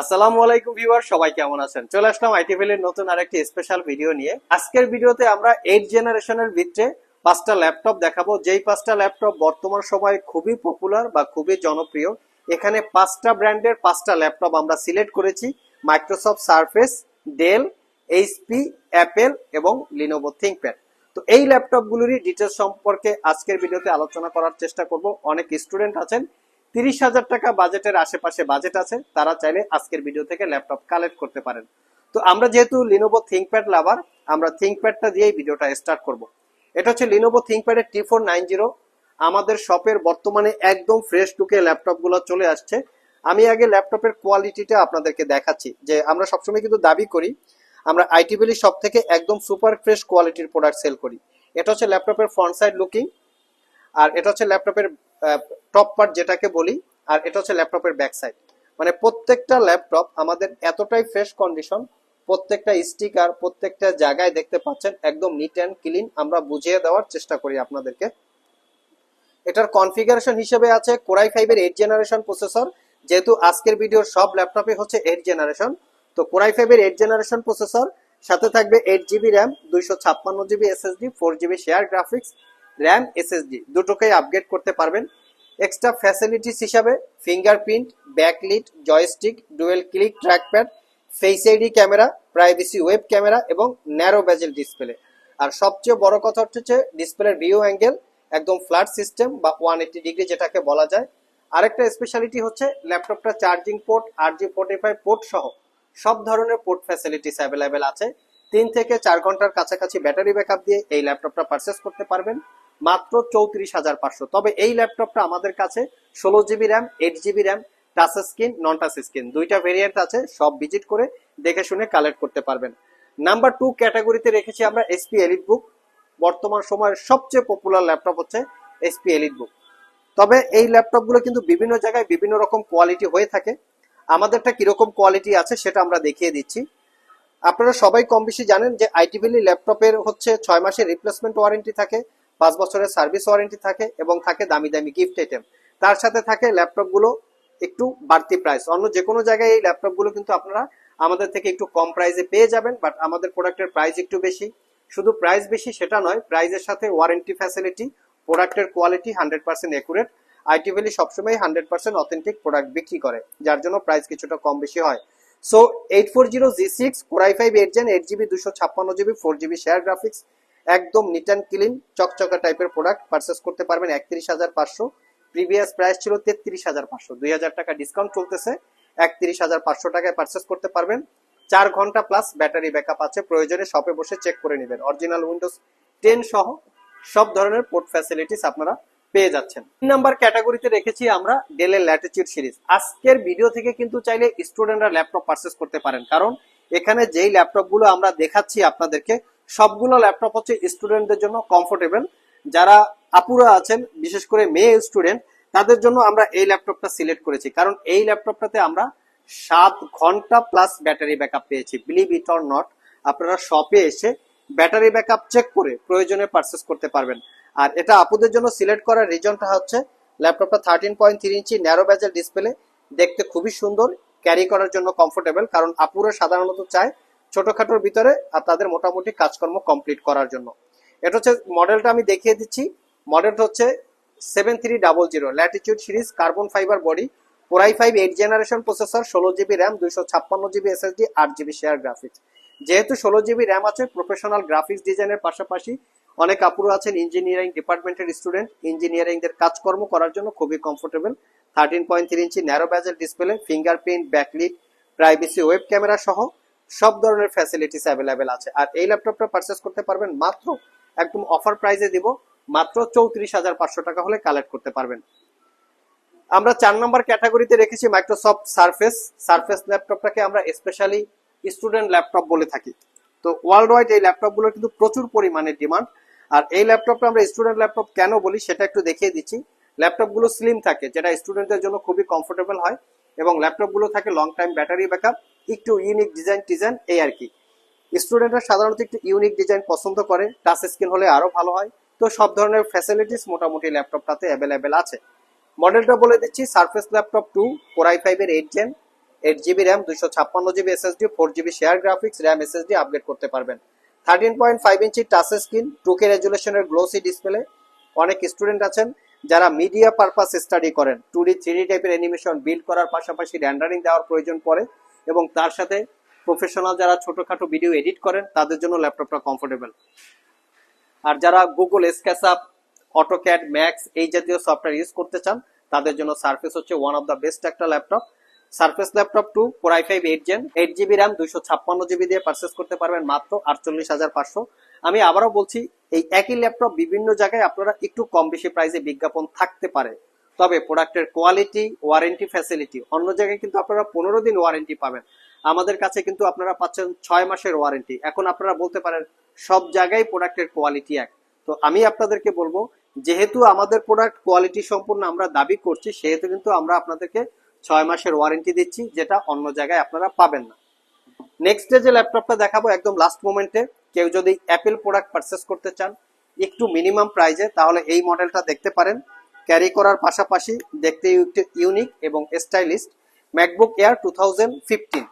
আসসালামু আলাইকুম ভিউয়ার, সবাই কেমন আছেন? চলে আসলাম এর নতুন আরেকটি স্পেশাল ভিডিও নিয়ে। আজকের ভিডিওতে আমরা এইট জেনারেশনের ভিতরে পাঁচটা ল্যাপটপ দেখাবো। যেই পাঁচটা ল্যাপটপ বর্তমান সময়ে খুবই পপুলার বা খুবই জনপ্রিয়, এখানে পাঁচটা ব্র্যান্ডের পাঁচটা ল্যাপটপ আমরা সিলেক্ট করেছি। Microsoft Surface Dell HP Apple এবং লিনোভো থিঙ্কপ্যাড তো এই ল্যাপটপগুলোরই ডিটেলস সম্পর্কে আজকের ভিডিওতে আলোচনা করার চেষ্টা করব। অনেক স্টুডেন্ট আছেন তিরিশ হাজার টাকা বাজেটের আশেপাশে বাজেট আছে, তারা চাইলে আজকের ভিডিও থেকে ল্যাপটপ কালেক্ট করতে পারেন। তো আমরা যেহেতু লিনোভো থিংকপ্যাড লাভার আমরা থিংকপ্যাডটা দিয়েই ভিডিওটা স্টার্ট করব। এটা হচ্ছে লিনোভো থিঙ্কপ্যাডের টি ফোর নাইন জিরো আমাদের শপের বর্তমানে একদম ফ্রেশ লুকে ল্যাপটপগুলো চলে আসছে। আমি আগে ল্যাপটপের কোয়ালিটিটা আপনাদেরকে দেখাচ্ছি, যে আমরা সবসময় কিন্তু দাবি করি, আমরা আইটিবিলি শপ থেকে একদম সুপার ফ্রেশ কোয়ালিটির প্রোডাক্ট সেল করি। এটা হচ্ছে ল্যাপটপের ফ্রন্ট সাইড লুকিং আর এটা হচ্ছে ল্যাপটপের টপ পার্ট যেটাকে বলি, আর এটা হচ্ছে ল্যাপটপের ব্যাক সাইড মানে প্রত্যেকটা ল্যাপটপ আমাদের এতটাই ফ্রেশ কন্ডিশন প্রত্যেকটা স্টিকার প্রত্যেকটা জায়গায় দেখতে পাচ্ছেন একদম নিট অ্যান্ড ক্লিন আমরা বুঝিয়ে দেওয়ার চেষ্টা করি আপনাদেরকে। এটার কনফিগারেশন হিসেবে আছে কোরাই ফাইভের এইট জেনারেশন প্রসেসর যেহেতু আজকের ভিডিওর সব ল্যাপটপে হচ্ছে এইট জেনারেশন তো কোরাই ফাইভের এইট জেনারেশন প্রসেসর সাথে থাকবে এইট জিবি র্যাম দুইশো ছাপ্পান্ন GB SSD four GB share graphics RAM, SSD, দুটোকেই আপগ্রেড করতে পারবেন। এক্সট্রা ফ্যাসিলিটিস হিসাবে fingerprint backlit joystick dual click trackpad face ID camera privacy web camera এবং ন্যারো ব্যাজেল ডিসপ্লে আর সবচেয়ে বড় কথা হচ্ছে ডিসপ্লের ভিউ অ্যাঙ্গেল একদম ফ্ল্যাট সিস্টেম বা ওয়ান এইটি ডিগ্রি যেটাকে বলা যায়। আরেকটা স্পেশালিটি হচ্ছে ল্যাপটপটা charging port R J forty five port সহ সব ধরনের পোর্ট ফ্যাসিলিটিস অ্যাভেলেবেল আছে। তিন থেকে চার ঘণ্টার কাছাকাছি ব্যাটারি ব্যাকআপ দিয়ে এই ল্যাপটপটা পারচেস করতে পারবেন। মাত্র চৌত্রিশ হাজার পাঁচশো। তবে এই ল্যাপটপটা আমাদের কাছে ষোলো GB RAM eight GB RAM touch screen non touch screen দুইটা ভেরিয়েন্ট আছে, সব ভিজিট করে দেখে শুনে কালেক্ট করতে পারবেন। নাম্বার টু ক্যাটাগরিতে রেখেছি আমরা এসপি এলিট বুক বর্তমান সময়ের সবচেয়ে পপুলার ল্যাপটপ হচ্ছে এসপি এলিট বুক তবে এই ল্যাপটপগুলো কিন্তু বিভিন্ন জায়গায় বিভিন্ন রকম কোয়ালিটি হয়ে থাকে। আমাদেরটা কীরকম কোয়ালিটি আছে সেটা আমরা দেখিয়ে দিচ্ছি। আপনারা সবাই কম বেশি জানেন যে আইটিবিলি ল্যাপটপের হচ্ছে ছয় মাসের রিপ্লেসমেন্ট ওয়ারেন্টি থাকে। পাঁচ বছরের সার্ভিস ওয়ারেন্টি থাকে এবং থাকে দামি দামি গিফট আইটেম। তার সাথে থাকে ল্যাপটপগুলো একটু বাড়তি প্রাইস। অন্য যে কোনো জায়গায় এই ল্যাপটপগুলো কিন্তু আপনারা আমাদের থেকে একটু কম প্রাইসে পেয়ে যাবেন, বাট আমাদের প্রোডাক্টের প্রাইস একটু বেশি। শুধু প্রাইস বেশি সেটা নয়, প্রাইসের সাথে ওয়ারেন্টি ফ্যাসিলিটি, প্রোডাক্টের quality hundred percent accurate IT valley সবসময় হান্ড্রেড পার্সেন্ট অথেন্টিক প্রোডাক্ট বিক্রি করে, যার জন্য প্রাইস কিছুটা কম বেশি হয়। So eight four zero G six, core i five, eight gen, eight GB, দুশো ছাপ্পান্ন GB, four GB share graphics একদম নিট অ্যান্ড ক্লিন চকচকা টাইপের প্রোডাক্ট পারচেস করতে পারবেন একত্রিশ হাজার পাঁচশো। প্রিভিয়াস প্রাইস ছিল তেত্রিশ হাজার পাঁচশো। দুই হাজার টাকা ডিসকাউন্ট চলতেছে, একত্রিশ হাজার পাঁচশো টাকায় পারচেস করতে পারবেন। চার ঘণ্টা প্লাস ব্যাটারি ব্যাকআপ আছে, প্রয়োজনে শপে বসে চেক করে নেবেন। অরিজিনাল উইন্ডোজ টেন সহ সব ধরনের পোর্ট ফ্যাসিলিটিস আপনারা পেয়ে যাচ্ছেন। তিন নাম্বার ক্যাটাগরিতে রেখেছি আমরা ডেলের ল্যাটিচিউড সিরিজ আজকের ভিডিও থেকে কিন্তু চাইলে স্টুডেন্টরা ল্যাপটপ পারচেস করতে পারেন। কারণ এখানে যেই ল্যাপটপগুলো আমরা দেখাচ্ছি আপনাদেরকে সবগুলো ল্যাপটপ হচ্ছে স্টুডেন্টদের জন্য কমফোর্টেবল যারা আপুরা আছেন, বিশেষ করে মেয়ে স্টুডেন্ট তাদের জন্য আমরা এই ল্যাপটপটা সিলেক্ট করেছি। কারণ এই ল্যাপটপটাতে আমরা সাত ঘণ্টা প্লাস ব্যাটারি ব্যাকআপ পেয়েছি। বিলিভ ইট অর নট আপনারা শপে এসে ব্যাটারি ব্যাকআপ চেক করে প্রয়োজনে পারচেস করতে পারবেন। আর এটা আপুদের জন্য সিলেক্ট করার রিজনটা হচ্ছে ল্যাপটপটা thirteen point three inch narrow bezel display দেখতে খুবই সুন্দর ক্যারি করার জন্য কমফোর্টেবল কারণ আপুরা সাধারণত চায় ছোটখাটোর ভিতরে আর তাদের মোটামুটি কাজকর্ম কমপ্লিট করার জন্য। এটা হচ্ছে মডেলটা আমি দেখিয়ে দিচ্ছি। মডেলটা হচ্ছে seven three double zero Latitude series carbon fibre body core i five eight generation processor ষোলো জিবি র্যাম দুইশো ছাপ্পান্ন জিবি এসএসডি আট জিবি শেয়ার গ্রাফিক্স যেহেতু ষোলো জিবি র্যাম আছে প্রফেশনাল গ্রাফিক্স ডিজাইনের পাশাপাশি অনেক আপুরো আছেন ইঞ্জিনিয়ারিং ডিপার্টমেন্টের স্টুডেন্ট ইঞ্জিনিয়ারিং দের কাজকর্ম করার জন্য খুবই comfortable thirteen point three inch narrow bezel display fingerprint backlit privacy web camera সহ সব ধরনের ফ্যাসিলিটিস অ্যাভেলেবেল আছে। আর এই ল্যাপটপটা পারচেস করতে পারবেন মাত্র একদম অফার প্রাইসে দিব, মাত্র চৌত্রিশ হাজার পাঁচশো টাকা হলে কালেক্ট করতে পারবেন। আমরা চার নম্বর ক্যাটাগরিতে রেখেছি মাইক্রোসফট সার্ফেস সার্ফেস ল্যাপটপটাকে আমরা স্পেশালি স্টুডেন্ট ল্যাপটপ বলে থাকি। তো ওয়ার্ল্ড ওয়াইড এই ল্যাপটপগুলোর কিন্তু প্রচুর পরিমাণে ডিমান্ড আর এই ল্যাপটপটা আমরা স্টুডেন্ট ল্যাপটপ কেন বলি সেটা একটু দেখিয়ে দিচ্ছি। ল্যাপটপগুলো স্লিম থাকে, যেটা স্টুডেন্টদের জন্য খুবই কমফোর্টেবল হয়। এবং ল্যাপটপগুলো থাকে লং টাইম ব্যাটারি ব্যাকআপ একটু ইউনিক ডিজাইন ডিজাইন এই আর কি। স্টুডেন্টরা সাধারণত একটু ইউনিক ডিজাইন পছন্দ করে টাচ স্ক্রিন হলে আরও ভালো হয়। তো সব ধরনের ফ্যাসিলিটিস মোটামুটি ল্যাপটপটাতে অ্যাভেলেবেল আছে। মডেলটা বলে দিচ্ছি Surface laptop two core i ফাইভের eight gen eight GB RAM দুইশো ছাপ্পান্ন GB SSD four GB share graphics RAM SSD upgrade করতে পারবেন। Thirteen point five inch touch screen two K রেজুলেশনের glossy display অনেক স্টুডেন্ট আছেন যারা মিডিয়া পারপাস স্টাডি করেন। Two D three টাইপের animation build করার পাশাপাশি র্যান্ডারিং দেওয়ার প্রয়োজন পড়ে। এবং তার সাথে প্রফেশনাল যারা ছোটখাটো ভিডিও এডিট করেন, তাদের জন্য ল্যাপটপটা কমফোর্টেবল আর যারা গুগল স্ক্যাসআপ অটোক্যাড ম্যাক্স এই জাতীয় সফটওয়্যার ইউজ করতে চান, তাদের জন্য সার্ফেস হচ্ছে ওয়ান অফ দ্য বেস্ট একটা laptop Surface laptop two core i five eight gen eight GB RAM দুইশো ছাপ্পান্ন জিবি দিয়ে পারচেস করতে পারবেন মাত্র আটচল্লিশ হাজার পাঁচশো। আমি আবারও বলছি, এই একই ল্যাপটপ বিভিন্ন জায়গায় আপনারা একটু কম বেশি প্রাইসে বিজ্ঞাপন থাকতে পারে। তবে প্রোডাক্টের কোয়ালিটি, ওয়ারেন্টি ফ্যাসিলিটি অন্য জায়গায় কিন্তু আপনারা পনেরো দিন ওয়ারেন্টি পাবেন। আমাদের কাছে কিন্তু আপনারা পাচ্ছেন ছয় মাসের ওয়ারেন্টি এখন আপনারা বলতে পারেন, সব জায়গায় প্রোডাক্টের কোয়ালিটি এক। তো আমি আপনাদেরকে বলব, যেহেতু আমাদের প্রোডাক্ট কোয়ালিটি সম্পূর্ণ আমরা দাবি করছি, সেহেতু কিন্তু আমরা আপনাদেরকে ছয় মাসের ওয়ারেন্টি দিচ্ছি, যেটা অন্য জায়গায় আপনারা পাবেন না। নেক্সট যে ল্যাপটপটা দেখাবো, একদম লাস্ট মোমেন্টে কেউ যদি অ্যাপেল প্রোডাক্ট পারচেস করতে চান, একটু মিনিমাম প্রাইজে তাহলে এই মডেলটা দেখতে পারেন। ক্যারি করার পাশাপাশি দেখতে ইউনিক এবং stylish MacBook Air two thousand fifteen.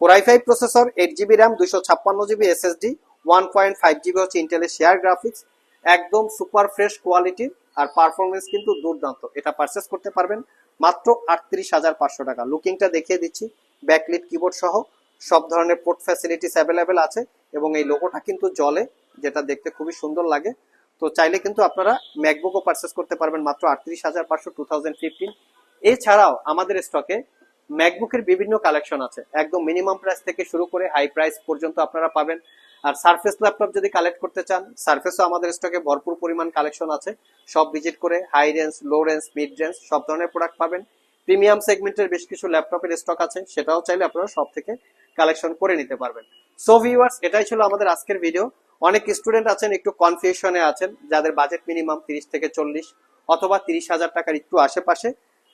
Core i five processor eight GB RAM দুশো ছাপ্পান্ন GB SSD one point five GB হচ্ছে ইন্টেলের শেয়ার গ্রাফিক্স একদম সুপার ফ্রেশ কোয়ালিটির আর পারফরমেন্স কিন্তু দুর্দান্ত। এটা পারচেস করতে পারবেন মাত্র আটত্রিশ হাজার পাঁচশো টাকা। লুকিংটা দেখিয়ে দিচ্ছি ব্যাকলিট কিবোর্ড সহ সব ধরনের পোর্ট ফ্যাসিলিটিস অ্যাভেলেবেল আছে এবং এই লোগোটা কিন্তু জলে যেটা দেখতে খুবই সুন্দর লাগে। তো চাইলে কিন্তু আপনারা ম্যাকবুকও পারচেস করতে পারবেন মাত্র আটত্রিশ হাজার পাঁচশো টু এছাড়াও আমাদের স্টকে ম্যাকবুকের বিভিন্ন কালেকশন আছে। একদম মিনিমাম প্রাইস থেকে শুরু করে হাই প্রাইস পর্যন্ত আপনারা পাবেন। আর সার্ফেস ল্যাপটপ যদি কালেক্ট করতে চান সার্ফেসও আমাদের স্টকে ভরপুর পরিমাণ কালেকশন আছে। সব ভিজিট করে high range low range mid range সব ধরনের প্রোডাক্ট পাবেন। প্রিমিয়াম সেগমেন্টের বেশ কিছু ল্যাপটপের স্টক আছে। সেটাও চাইলে আপনারা সব থেকে কালেকশন করে নিতে পারবেন। সো ভিউয়ার্স এটাই ছিল আমাদের আজকের ভিডিও অনেক স্টুডেন্ট আছেন, একটু কনফিউশনে আছেন, যাদের বাজেট মিনিমাম তিরিশ থেকে চল্লিশ অথবা তিরিশ হাজার টাকার একটু আশেপাশে।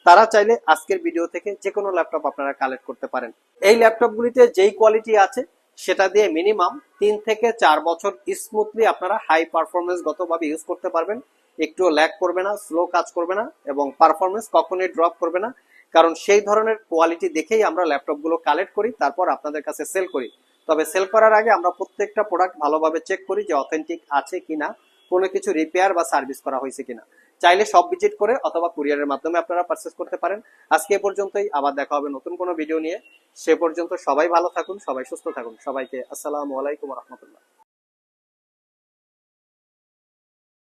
তারা চাইলে আজকের ভিডিও থেকে যে কোনো ল্যাপটপ আপনারা কালেক্ট করতে পারেন। এই ল্যাপটপগুলিতে যেই কোয়ালিটি আছে, সেটা দিয়ে মিনিমাম তিন থেকে চার বছর স্মুথলি আপনারা হাই পারফরমেন্স গতভাবে ইউজ করতে পারবেন। একটু ল্যাক করবে না স্লো কাজ করবে না এবং পারফরমেন্স কখনোই ড্রপ করবে না। কারণ সেই ধরনের কোয়ালিটি দেখেই আমরা ল্যাপটপগুলো কালেক্ট করি, তারপর আপনাদের কাছে সেল করি। তবে সেল করার আগে আমরা প্রত্যেকটা প্রোডাক্ট ভালোভাবে চেক করি যে অথেন্টিক আছে কিনা, কোনো কিছু রিপেয়ার বা সার্ভিস করা হয়েছে কিনা। চাইলে সব ভিজিট করে অথবা কুরিয়ারের মাধ্যমে আপনারা পারচেস করতে পারেন। আজকে এ পর্যন্তই, আবার দেখা হবে নতুন কোনো ভিডিও নিয়ে। সে পর্যন্ত সবাই ভালো থাকুন, সবাই সুস্থ থাকুন। সবাইকে আসসালামু আলাইকুম রহমতুল্লাহ।